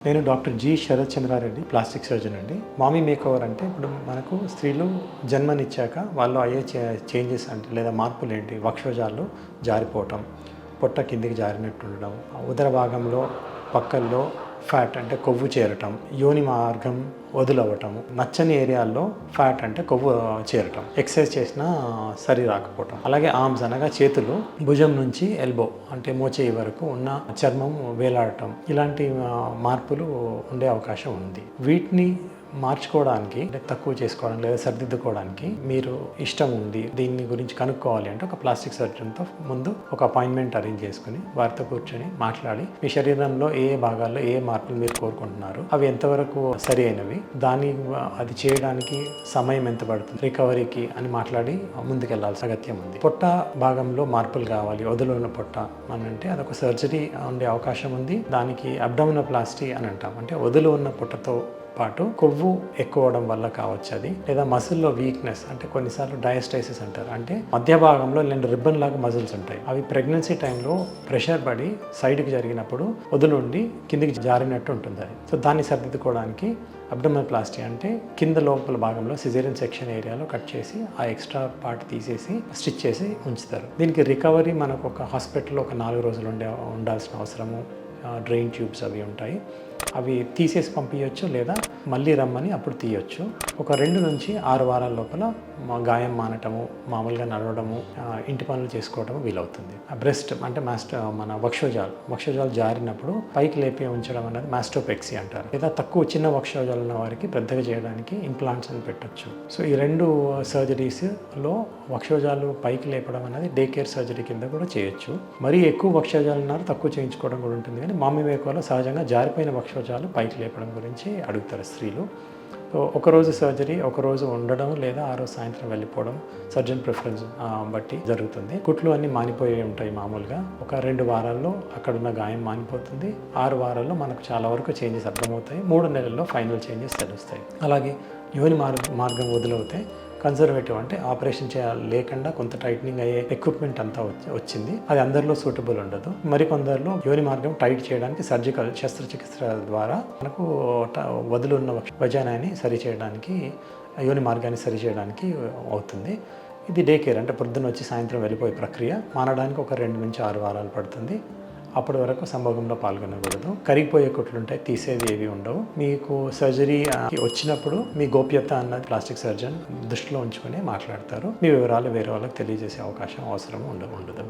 నేను doctor G Sharath Chandrareddy plastic surgeon అండి. Mommy makeover అంటే ఇప్పుడు మనకు స్త్రీలు జన్మనిచ్చాక వాళ్ళు అయ్యే చేంజెస్ అంటే లేదా మార్పులు ఏంటి? వక్షోజాలు జారిపోవటం పొట్ట కిందికి జారినట్టు ఉండడం ఉదర భాగంలో పక్కల్లో ఫ్యాట్ అంటే కొవ్వు చేరటం యోని మార్గం వదులవటం నచ్చని ఏరియాల్లో ఫ్యాట్ అంటే కొవ్వు చేరటం ఎక్సర్సైజ్ చేసినా సరి రాకపోవటం. అలాగే ఆర్మ్స్ అనగా చేతులు భుజం నుంచి ఎల్బో అంటే మోచేయి వరకు ఉన్న చర్మం వేలాడటం. ఇలాంటి మార్పులు ఉండే అవకాశం ఉంది. వీటిని మార్చుకోవడానికి అంటే తక్కువ చేసుకోవడానికి లేదా సరిదిద్దుకోవడానికి మీరు ఇష్టం ఉంది దీని గురించి కనుక్కోవాలి అంటే ఒక ప్లాస్టిక్ సర్జన్తో ముందు ఒక అపాయింట్మెంట్ అరేంజ్ చేసుకుని వారితో కూర్చొని మాట్లాడి మీ శరీరంలో ఏ భాగాల్లో ఏ మార్పులు మీరు కోరుకుంటున్నారు అవి ఎంతవరకు సరి అయినవి దాని అది చేయడానికి సమయం ఎంత పడుతుంది రికవరీకి అని మాట్లాడి ముందుకెళ్ళాల్సిన అగత్యం ఉంది. పొట్ట భాగంలో మార్పులు కావాలి వదులు ఉన్న పొట్ట అని అంటే అదొక సర్జరీ ఉండే అవకాశం ఉంది. దానికి అబ్డమినోప్లాస్టీ అని అంటాం. అంటే వదులు ఉన్న పొట్టతో పాటు కొవ్వు ఎక్కువ అవడం వల్ల కావచ్చు అది లేదా మసిల్లో వీక్నెస్ అంటే కొన్నిసార్లు డయాస్టైసిస్ అంటారు. అంటే మధ్య భాగంలో రెండు రిబ్బన్ లాగా మజిల్స్ ఉంటాయి. అవి ప్రెగ్నెన్సీ టైంలో ప్రెషర్ పడి సైడ్కి జరిగినప్పుడు వదులుండి కిందికి జారినట్టు ఉంటుంది అది. సో దాన్ని సర్దిద్దుకోవడానికి అబ్డమల్ ప్లాస్టీ అంటే కింద లోపల భాగంలో సిజేరియన్ సెక్షన్ ఏరియాలో కట్ చేసి ఆ ఎక్స్ట్రా పార్ట్ తీసేసి స్టిచ్ చేసి ఉంచుతారు. దీనికి రికవరీ మనకు ఒక హాస్పిటల్లో ఒక నాలుగు రోజులు ఉండే ఉండాల్సిన అవసరము. డ్రెయిన్ ట్యూబ్స్ అవి ఉంటాయి. అవి తీసేసి పంపించవచ్చు లేదా మళ్ళీ రమ్మని అప్పుడు తీయొచ్చు. ఒక రెండు నుంచి ఆరు వారాల లోపల మా గాయం మానటము మామూలుగా నడవడము ఇంటి పనులు చేసుకోవడం వీలవుతుంది. బ్రెస్ట్ అంటే మాస్ట మన వక్షోజాలు వక్షోజాలు జారినప్పుడు పైకి లేపి ఉంచడం అనేది మాస్టోపెక్సీ అంటారు. లేదా తక్కువ చిన్న వక్షోజాలు ఉన్న వారికి పెద్దగా చేయడానికి ఇంప్లాంట్స్ అని పెట్టొచ్చు. సో ఈ రెండు సర్జరీస్లో వక్షోజాలు పైకి లేపడం అనేది డే కేర్ సర్జరీ కింద కూడా చేయొచ్చు. మరీ ఎక్కువ వక్షోజాలు ఉన్నారు తక్కువ చేయించుకోవడం కూడా ఉంటుంది. కానీ మామీ వేకోలో సహజంగా జారిపోయిన వక్షోజాలు పైకి లేపడం గురించి అడుగుతారు స్త్రీలు. సో ఒకరోజు సర్జరీ ఒకరోజు ఉండడం లేదా ఆ రోజు సాయంత్రం వెళ్ళిపోవడం సర్జన్ ప్రిఫరెన్స్ బట్టి జరుగుతుంది. కుట్లు అన్నీ మానిపోయి ఉంటాయి మామూలుగా. ఒక రెండు వారాల్లో అక్కడున్న గాయం మానిపోతుంది. ఆరు వారాల్లో మనకు చాలా వరకు చేంజెస్ అర్థమవుతాయి. మూడు నెలల్లో ఫైనల్ చేంజెస్ తెలుస్తాయి. అలాగే యోని మార్గ మార్గం వదిలవుతాయి కన్సర్వేటివ్ అంటే ఆపరేషన్ చేయాలి లేకుండా కొంత టైట్నింగ్ అయ్యే ఎక్విప్మెంట్ అంతా వచ్చి- వచ్చింది. అది అందరిలో సూటబుల్ ఉండదు. మరికొందరిలో యోని మార్గం టైట్ చేయడానికి సర్జికల్ శస్త్రచికిత్స ద్వారా మనకు ట- వదులున్న వజానాన్ని సరి చేయడానికి యోని మార్గాన్ని సరి చేయడానికి అవుతుంది. ఇది డే కేర్ అంటే పొద్దున్న వచ్చి సాయంత్రం వెళ్ళిపోయే ప్రక్రియ. మానడానికి ఒక రెండు నుంచి ఆరు వారాలు పడుతుంది. అప్పటి వరకు సంభోగంలో పాల్గొనకూడదు. కరిగిపోయే కుట్లు ఉంటాయి తీసేవి ఏవి ఉండవు. మీకు సర్జరీ వచ్చినప్పుడు మీ గోప్యత అన్నది ప్లాస్టిక్ సర్జన్ దృష్టిలో ఉంచుకొని మాట్లాడతారు. మీ వివరాలు వేరే వాళ్ళకి తెలియజేసే అవకాశం అవసరం ఉండ ఉండదు.